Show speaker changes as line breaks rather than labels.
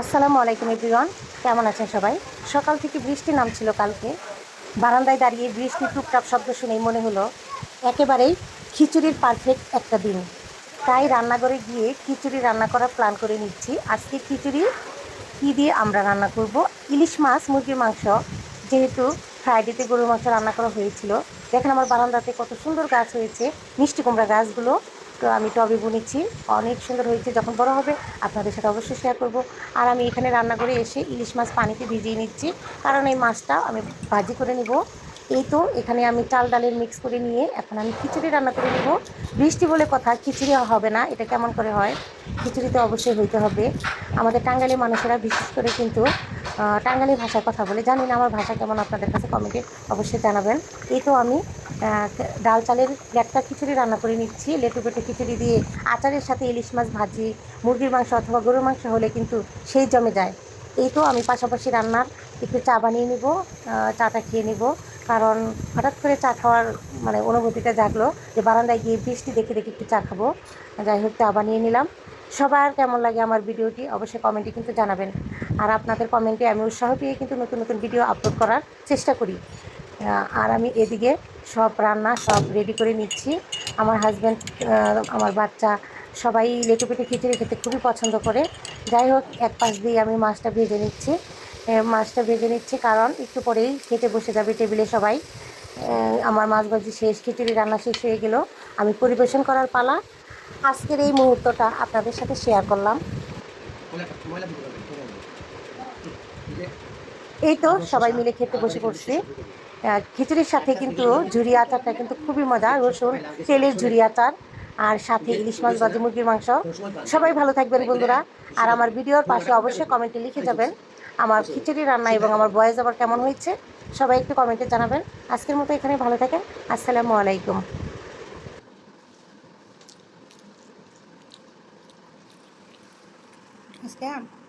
আসসালামু আলাইকুম, এভরিওয়ান। কেমন আছেন সবাই? সকাল থেকে বৃষ্টি নামছিল কালকে। বারান্দায় দাঁড়িয়ে বৃষ্টির টুকটাপ শব্দ শুনেই মনে হলো, একেবারেই খিচুড়ির পারফেক্ট একটা দিন। তাই রান্নাঘরে গিয়ে খিচুড়ি রান্না করার প্ল্যান করে নিচ্ছি। আজকে খিচুড়ি কী দিয়ে আমরা রান্না করব? ইলিশ মাছ, মুরগির মাংস, যেহেতু ফ্রাইডেতে গরুর মাংস রান্না করা হয়েছিল। দেখেন আমার বারান্দাতে কত সুন্দর গাছ হয়েছে, মিষ্টি কুমড়া গাছগুলো। তো আমি টবে বুনেছি। অনেক সুন্দর হয়েছে, যখন বড় হবে আপনাদের সাথে অবশ্যই শেয়ার করব। আর আমি এখানে রান্না করে এসে ইলিশ মাছ পানিতে ভিজিয়ে নিচ্ছি। কারণ এই মাছটা আমি ভাজি করে নিব। এই তো এখানে আমি চাল ডালের মিক্স করে নিয়ে এখন আমি খিচুড়ি রান্না করে নেব। বৃষ্টি বলে কথা, খিচুড়ি হবে না, এটা কেমন করে হয়? খিচুড়ি তো অবশ্যই হইতে হবে। আমাদের টাঙ্গালি মানুষেরা বিশেষ করে কিন্তু টাঙ্গালি ভাষায় কথা বলে। জানি না আমার ভাষা কেমন, আপনাদের কাছে কমেন্টে অবশ্যই জানাবেন। এই তো আমি ডাল চালের একটা খিচুড়ি রান্না করে নিচ্ছি। লেটু পেটে খিচুড়ি দিয়ে আচারের সাথে ইলিশ মাছ ভাজি, মুরগির মাংস অথবা গরুর মাংস হলে কিন্তু সেই জমে যায়। এই তো আমি পাশাপাশি রান্নার একটু চা বানিয়ে নিব চাটা খেয়ে নিব। কারণ হঠাৎ করে চা খাওয়ার মানে অনুভূতিটা জাগলো যে বারান্দায় গিয়ে বৃষ্টি দেখে দেখে একটু চা খাব। যাই হোক, চা বানিয়ে নিলাম। সবার কেমন লাগে আমার ভিডিওটি অবশ্যই কমেন্টে কিন্তু জানাবেন। আর আপনাদের কমেন্টে আমি উৎসাহ পেয়ে কিন্তু নতুন নতুন ভিডিও আপলোড করার চেষ্টা করি। আর আমি এদিকে সব রান্না সব রেডি করে নিচ্ছি। আমার হাজব্যান্ড আমার বাচ্চা সবাই লেটু পেটে খিচুড়ি খেতে খুবই পছন্দ করে। যাই হোক, এক পাশ দিয়ে আমি মাছটা ভেজে নিচ্ছি। মাছটা ভেজে নিচ্ছি কারণ একটু পরেই খেতে বসে যাবে টেবিলে সবাই। আমার মাছ ভাজি শেষ, খিচুড়ি রান্না শেষ হয়ে গেল। আমি পরিবেশন করার পালা। আজকের এই মুহূর্তটা আপনাদের সাথে শেয়ার করলাম। এই তো সবাই মিলে খেতে বসে পড়ছি। খিচুড়ির সাথে কিন্তু ঝুরি আচারটা কিন্তু খুবই মজা রসুন তেলের ঝুরি আচার আর সাথে ইলিশ মাছ ভাজি মুরগির মাংস। সবাই ভালো থাকবেন বন্ধুরা। আর আমার ভিডিওর পাশে অবশ্যই কমেন্টে লিখে যাবেন আমার খিচুড়ি রান্না এবং আমার বয়স আবার কেমন হয়েছে সবাই একটু কমেন্টে জানাবেন। আজকের মতো এখানে ভালো থাকেন। আসসালামু আলাইকুম।
Scam.